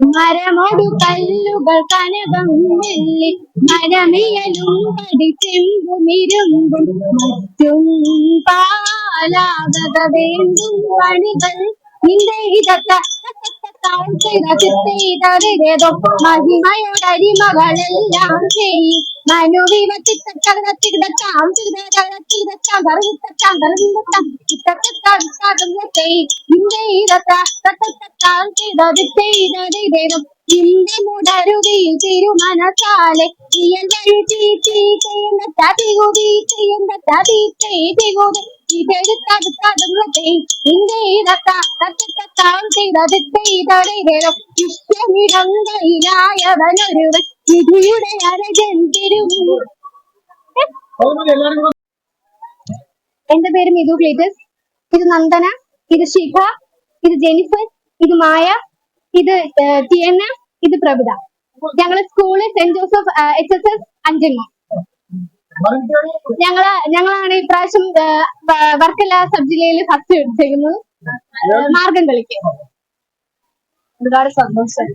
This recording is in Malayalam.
മരമൊടു കല്ലുകൾ കനകം വെള്ളി മരമിയലും പടിച്ചെമ്പുമിരുമ്പും മറ്റും പാലാകത വേണ്ടും പണികൾ നിന്റെ ചെയ്തതേതോ മഹിമയോടരിമകളെല്ലാം ചെയ്യും ചെയ്യുന്ന ചെയ്യുന്ന എന്റെ പേര് മിതു ക്ലീറ്റസ് ഇത് നന്ദന ഇത് ശിഖ ഇത് ജെനിഫർ ഇത് മായ ഇത് ടിയന്ന ഇത് പ്രഭിത ഞങ്ങളെ സ്കൂളിൽ Saint Joseph H S S അഞ്ചങ്ങ ഞങ്ങൾ ഞങ്ങളാണ് ഇപ്രാവശ്യം വർക്കല സബ് ജില്ലയിൽ ഫസ്റ്റ് ചെയ്യുന്നത് മാർഗം കളിക്ക്. ഒരുപാട് സന്തോഷം.